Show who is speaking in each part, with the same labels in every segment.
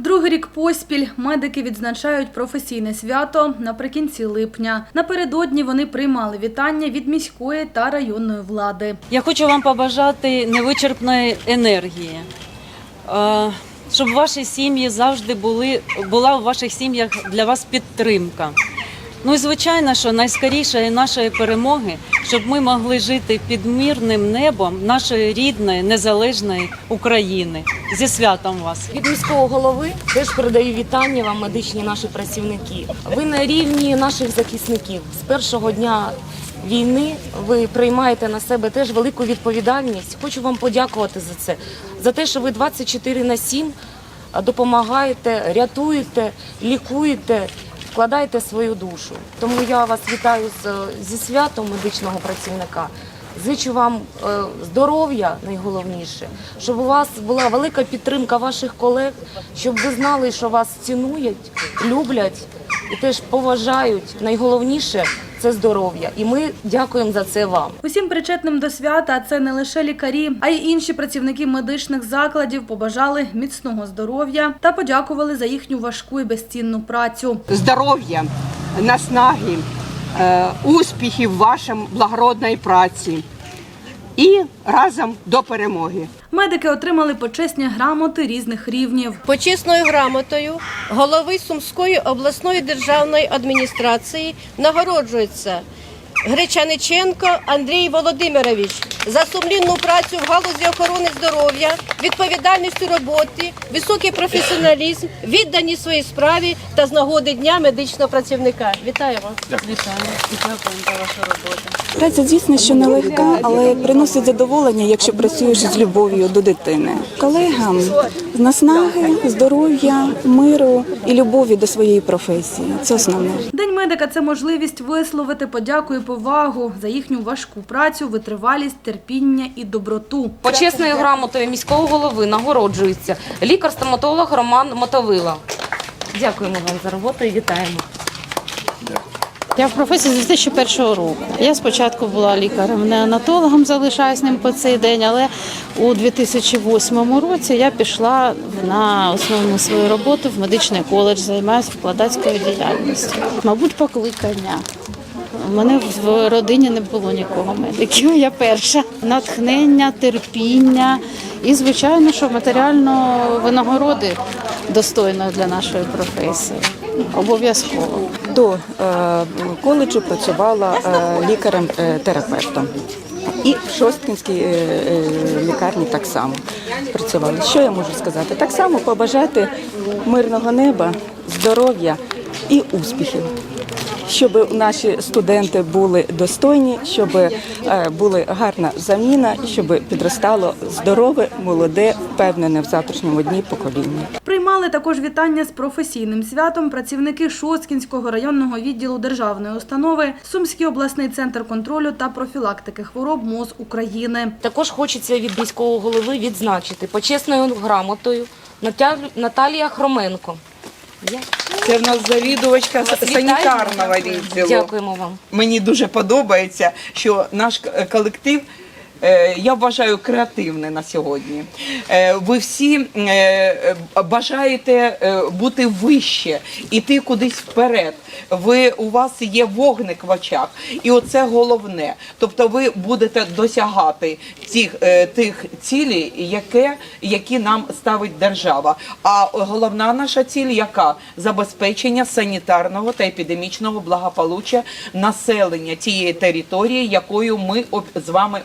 Speaker 1: Другий рік поспіль медики відзначають професійне свято наприкінці липня. Напередодні вони приймали вітання від міської та районної влади.
Speaker 2: Я хочу вам побажати невичерпної енергії, е, щоб ваші сім'ї завжди були, була у ваших сім'ях для вас підтримка. Ну і звичайно, що найскорішої нашої перемоги, щоб ми могли жити під мирним небом нашої рідної незалежної України. Зі святом вас!
Speaker 3: Від міського голови теж передаю вітання вам, медичні наші працівники. Ви на рівні наших захисників. З першого дня війни ви приймаєте на себе теж велику відповідальність. Хочу вам подякувати за це, за те, що ви 24 на 7 допомагаєте, рятуєте, лікуєте. Вкладаєте свою душу. Тому я вас вітаю з, зі святом медичного працівника. Зичу вам е, здоров'я найголовніше, щоб у вас була велика підтримка ваших колег, щоб ви знали, що вас цінують, люблять і теж поважають. Найголовніше це здоров'я. І ми дякуємо за це вам.
Speaker 1: Усім причетним до свята, це не лише лікарі, а й інші працівники медичних закладів побажали міцного здоров'я та подякували за їхню важку і безцінну працю.
Speaker 4: здоров'я, наснаги, е, успіхів вашим благородної праці і разом до перемоги.
Speaker 1: Медики отримали почесні грамоти різних рівнів.
Speaker 5: Почесною грамотою голови Сумської обласної державної адміністрації нагороджується Гречаниченко Андрій Володимирович за сумлінну працю в галузі охорони здоров'я, відповідальність у роботі, високий професіоналізм, відданість своїй справі та з нагоди дня медичного працівника. Вітаю вас!
Speaker 2: Вітаю і за вашу роботу.
Speaker 6: Праця, звісно, що нелегка, але приносить задоволення, якщо працюєш з любов'ю до дитини. Колегам наснаги, здоров'я, миру і любові до своєї професії. Це основне.
Speaker 1: Медика це можливість висловити подяку і повагу за їхню важку працю, витривалість, терпіння і доброту.
Speaker 3: Почесною грамотою міського голови нагороджується лікар-стоматолог Роман Мотовила. Дякуємо вам за роботу і вітаємо.
Speaker 7: Я в професії з 2001 року. Я спочатку була лікарем-неонатологом, залишаюсь ним по цей день, але у 2008 році я пішла на основну свою роботу в медичний коледж, займаюся викладацькою діяльністю. Мабуть, покликання. У мене в родині не було нікого медиків. Я перша. Натхнення, терпіння і, звичайно, що матеріально винагороди достойної для нашої професії. Обов'язково.
Speaker 6: До е, коледжу працювала е, лікарем-терапевтом. І в Шосткінській е, е, лікарні так само працювали. Що я можу сказати? Так само побажати мирного неба, здоров'я і успіхів. Щоб наші студенти були достойні, щоб е, була гарна заміна, щоб підростало здорове, молоде, впевнене в завтрашньому дні покоління.
Speaker 1: Приймали також вітання з професійним святом працівники Шосткінського районного відділу державної установи, Сумський обласний центр контролю та профілактики хвороб МОЗ України.
Speaker 3: Також хочеться від міського голови відзначити почесною грамотою Натя- Наталія Хроменко.
Speaker 8: Це в нас завідувачка санітарного відділу.
Speaker 3: Дякуємо вам.
Speaker 8: Мені дуже подобається, що наш колектив. Е, Я вважаю креативний на сьогодні. Е, Ви всі е, бажаєте бути вище, іти кудись вперед. Ви у вас є вогник в очах, і оце головне. Тобто, ви будете досягати тих, е, тих цілей, яке, які нам ставить держава. А головна наша ціль, яка забезпечення санітарного та епідемічного благополуччя населення тієї території, якою ми з вами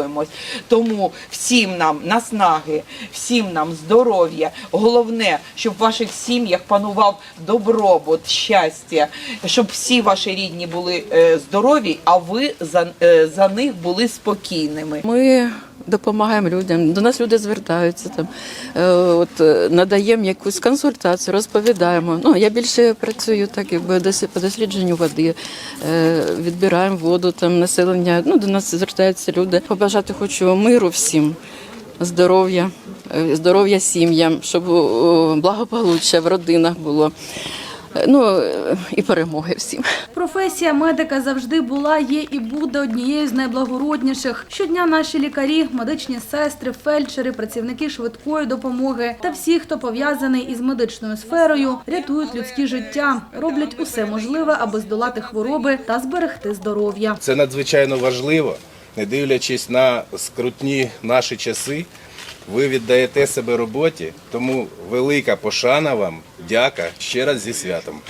Speaker 8: опікуємось. Тому всім нам наснаги, всім нам здоров'я. Головне, щоб в ваших сім'ях панував добробут, щастя, щоб всі ваші рідні були е, здорові, а ви за, е, за них були спокійними.
Speaker 9: Ми допомагаємо людям. До нас люди звертаються там, е, от е, надаємо якусь консультацію, розповідаємо. Ну я більше працюю так, якби по дослідженню води, е, відбираємо воду там населення. Ну до нас звертаються люди. Побажати хочу миру всім. Здоров'я, здоров'я сім'ям, щоб благополуччя в родинах було. Ну е, і перемоги всім.
Speaker 1: Професія медика завжди була, є і буде однією з найблагородніших. Щодня наші лікарі, медичні сестри, фельдшери, працівники швидкої допомоги та всі, хто пов'язаний із медичною сферою, рятують людські життя, роблять усе можливе, аби здолати хвороби та зберегти здоров'я.
Speaker 10: Це надзвичайно важливо, не дивлячись на скрутні наші часи. Ви віддаєте себе роботі, тому велика пошана вам, дяка ще раз зі святом.